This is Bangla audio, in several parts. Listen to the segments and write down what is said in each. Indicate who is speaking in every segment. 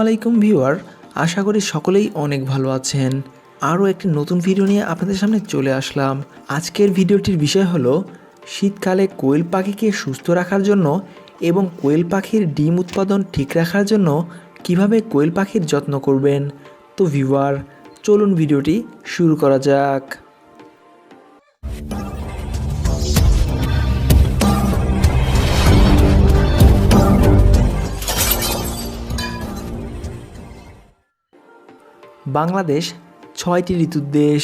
Speaker 1: আলাইকুম ভিউয়ার, আশা করি সকলেই অনেক ভালো আছেন। আরও একটি নতুন ভিডিও নিয়ে আপনাদের সামনে চলে আসলাম। আজকের ভিডিওটির বিষয় হলো, শীতকালে কোয়েল পাখিকে সুস্থ রাখার জন্য এবং কোয়েল পাখির ডিম উৎপাদন ঠিক রাখার জন্য কীভাবে কোয়েল পাখির যত্ন করবেন। তো ভিউয়ার, চলুন ভিডিওটি শুরু করা যাক। বাংলাদেশ ছয়টি ঋতুর দেশ।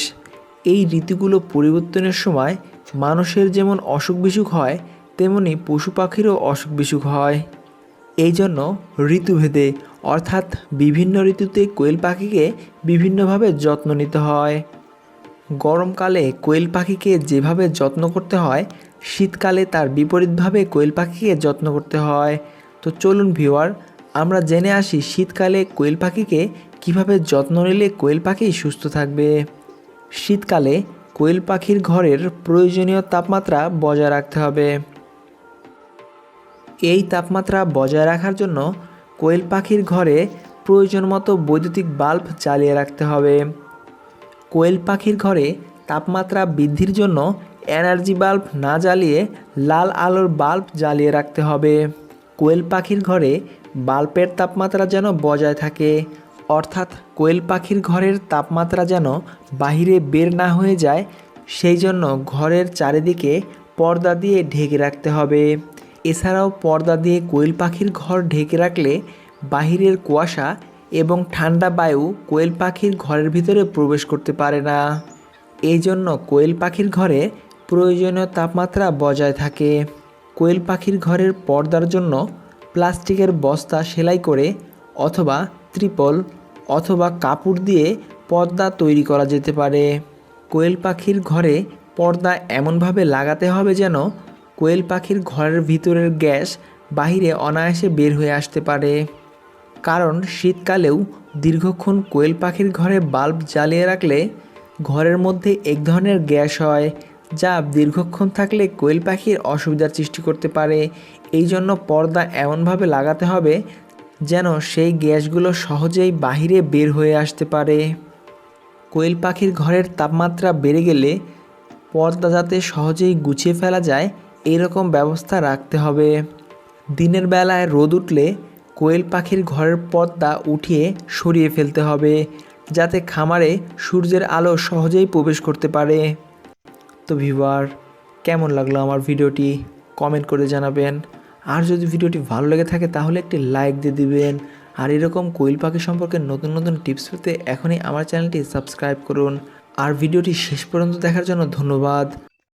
Speaker 1: এই ঋতুগুলো পরিবর্তনের সময় মানুষের যেমন অসুখ বিসুখ হয়, তেমনি পশু পাখিরও অসুখ বিসুখ হয়। এই জন্য ঋতুভেদে, অর্থাৎ বিভিন্ন ঋতুতে কোয়েল পাখিকে বিভিন্নভাবে যত্ন নিতে হয়। গরমকালে কোয়েল পাখিকে যেভাবে যত্ন করতে হয়, শীতকালে তার বিপরীতভাবে কোয়েল পাখিকে যত্ন করতে হয়। তো চলুন ভিওয়ার আমরা জেনে আসি শীতকালে কোয়েল পাখিকে কীভাবে যত্ন নিলে কোয়েল পাখি সুস্থ থাকবে? শীতকালে কোয়েল পাখির ঘরের প্রয়োজনীয় তাপমাত্রা বজায় রাখতে হবে। এই তাপমাত্রা বজায় রাখার জন্য কোয়েল পাখির ঘরে প্রয়োজন মতো বৈদ্যুতিক বাল্ব জ্বালিয়ে রাখতে হবে। কোয়েল পাখির ঘরে তাপমাত্রা বৃদ্ধির জন্য এনার্জি বাল্ব না জ্বালিয়ে লাল আলোর বাল্ব জ্বালিয়ে রাখতে হবে। কোয়েল পাখির ঘরে বাল্বের তাপমাত্রা যেন বজায় থাকে। অর্থাৎ কোয়েল পাখির ঘরের তাপমাত্রা যেন বাহিরে বের না হয়ে যায়, সেই জন্য ঘরের চারিদিকে পর্দা দিয়ে ঢেকে রাখতে হবে। এছাড়াও পর্দা দিয়ে কোয়েল পাখির ঘর ঢেকে রাখলে বাহিরের কুয়াশা এবং ঠান্ডা বায়ু কোয়েল পাখির ঘরের ভিতরে প্রবেশ করতে পারে না। এই জন্য কোয়েল পাখির ঘরে প্রয়োজনীয় তাপমাত্রা বজায় থাকে। কোয়েল পাখির ঘরের পর্দার জন্য প্লাস্টিকের বস্তা সেলাই করে অথবা ত্রিপল অথবা কাপড় দিয়ে পর্দা তৈরি করা যেতে পারে। কোয়েল পাখির ঘরে পর্দা এমনভাবে লাগাতে হবে যেন কোয়েল পাখির ঘরের ভিতরের গ্যাস বাহিরে অনায়াসে বের হয়ে আসতে পারে। কারণ শীতকালেও দীর্ঘক্ষণ কোয়েল পাখির ঘরে বাল্ব জ্বালিয়ে রাখলে ঘরের মধ্যে এক ধরনের গ্যাস হয়, যা দীর্ঘক্ষণ থাকলে কোয়েল পাখির অসুবিধার সৃষ্টি করতে পারে। এই জন্য পর্দা এমনভাবে লাগাতে হবে যেন সেই গ্যাসগুলো সহজেই বাহিরে বের হয়ে আসতে পারে। কোয়েল পাখির ঘরের তাপমাত্রা বেড়ে গেলে পর্দা যাতে সহজেই গুছিয়ে ফেলা যায়, এরকম ব্যবস্থা রাখতে হবে। দিনের বেলায় রোদ উঠলে কোয়েল পাখির ঘরের পর্দা উঠিয়ে সরিয়ে ফেলতে হবে, যাতে খামারে সূর্যের আলো সহজেই প্রবেশ করতে পারে। তো ভিউয়ার, কেমন লাগল আমার ভিডিওটি? কমেন্ট করে জানাবেন। আর যদি ভিডিওটি ভালো লেগে থাকে তাহলে একটি লাইক দিয়ে দিবেন। আর এরকম কোয়েল পাখি সম্পর্কে নতুন নতুন টিপস পেতে এখনই আমার চ্যানেলটি সাবস্ক্রাইব করুন। আর ভিডিওটি শেষ পর্যন্ত দেখার জন্য ধন্যবাদ।